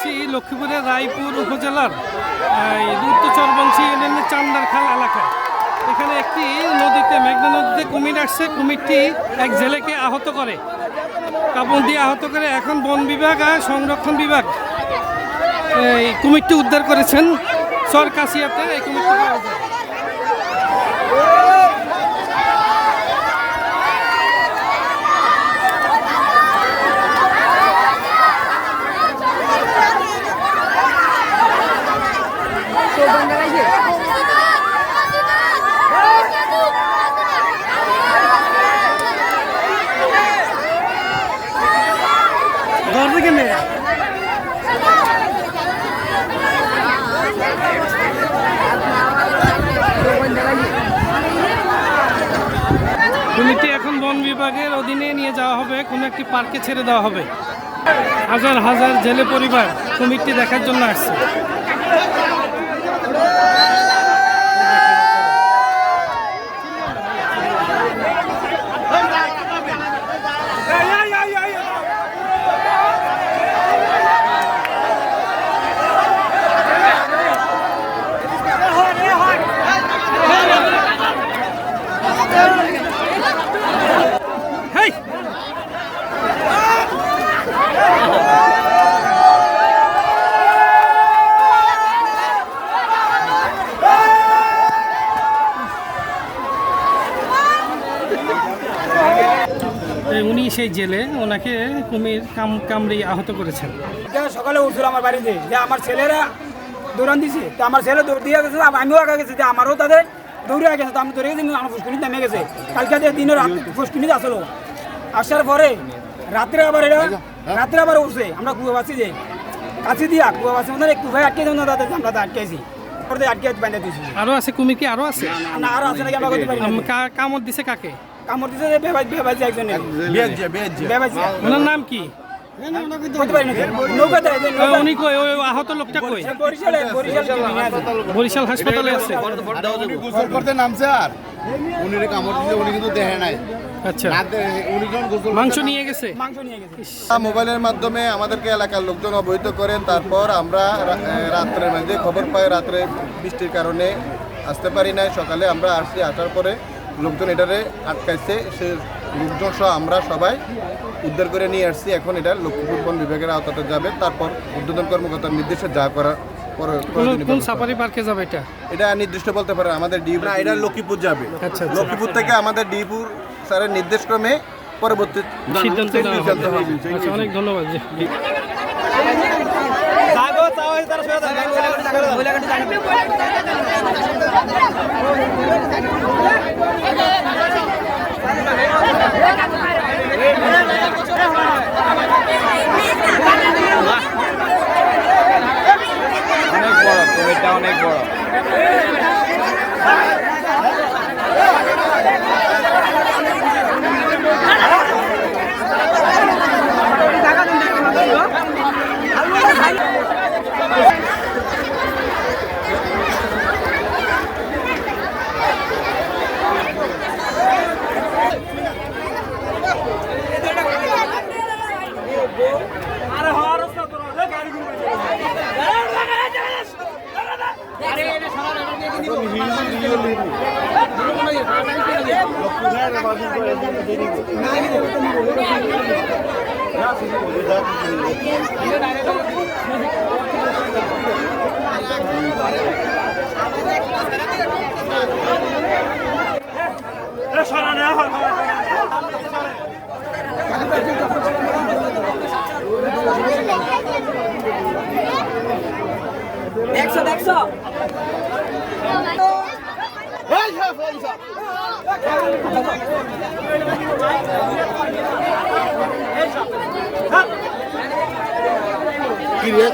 আছি লক্ষ্মীপুরের রায়পুর উপজেলার উত্তর চরবংশী ইউনিয়নের চান্দারখাল এলাকায়। এখানে একটি নদীতে, মেঘনা নদীতে কুমির আসছে। কুমিরটি এক জেলেকে আহত করে। কাপড় দিয়ে আহত করে। এখন বন বিভাগ আর সংরক্ষণ বিভাগ এই কুমিরটি উদ্ধার করেছেন সর কাশিয়াতে এই কুমিরটি যায়। কুমিরটি এখন বন বিভাগের অধীনে নিয়ে যাওয়া হবে, কোনো একটি পার্কে ছেড়ে দেওয়া হবে হাজার হাজার জেলে পরিবার কুমিরটি দেখার জন্য আসছে হেই এই উনি সেই জেলে ওনাকে কুমির কাম কামড়ে আহত করেছেন। সকালে উঠছিল আমার বাড়িতে যে আমার ছেলেরা দৌড়ান দিছে তো আমার ছেলে দৌড় দিয়ে গেছে আমিও আগে গেছি যে আমারও তাদের দৌড়ে গেছে তো আমি দৌড়ে গেছি আমার ফুসকুনি নেমে গেছে। কালকে দিয়ে দিনের রাত ফুসকুনিতে আসলো। আসার পরে রাত্রে আবার এটা রাত্রে আবার উঠছে। আমরা কুয়াবাসি যে কাছে দিয়া কুয়াবাসি আমাদের কুয়ায় আটকে যাব না তাদের আমরা তো আটকে দিয়েছি। আরও আছে কুমির কি? আরও আছে? না আর আছে নাকি আমরা কামড় দিছে কাকে? কামড় বেবাজি বেবাজি একজন ওনার নাম কি? করতে পারি না নৌকাতে এই যে ও, নৌকা- উনি কই? ওই আহত লোকটা কই? বরিশাল বরিশাল হাসপাতালে আছে। করতে নামছে আর। উনি কামড় দিছে উনি কিন্তু দেখে নাই। আচ্ছা। না দে- উনি যখন গোসল মাংস নিয়ে গেছে? মাংস নিয়ে গেছে। মোবাইলের মাধ্যমে আমাদেরকে এলাকার লোকজন অবহিত করেন। তারপর আমরা রাত্রের মধ্যে খবর পাই রাত্রে বৃষ্টির কারণে আসতে পারি নাই। সকালে আমরা আসছি আসার পরে লোকজন এটারে আটকাইছে সে লোকজন সহ আমরা সবাই উদ্ধার করে নিয়ে আসছি। এখন এটা লক্ষ্মীপুর বন বিভাগের আওতাতে যাবে। তারপর উদ্বোধন কর্মকর্তার নির্দেশে যা কোন। সাফারি পার্কে যাবে এটা? এটা নির্দিষ্ট বলতে পারে আমাদের ডি না এটা লক্ষ্মীপুর যাবে। আচ্ছা, আচ্ছা। লক্ষ্মীপুর থেকে আমাদের ডিপুর স্যারের নির্দেশক্রমে পরবর্তী সিদ্ধান্ত। আচ্ছা অনেক ধন্যবাদ Yeah. একশো একশো কি রে?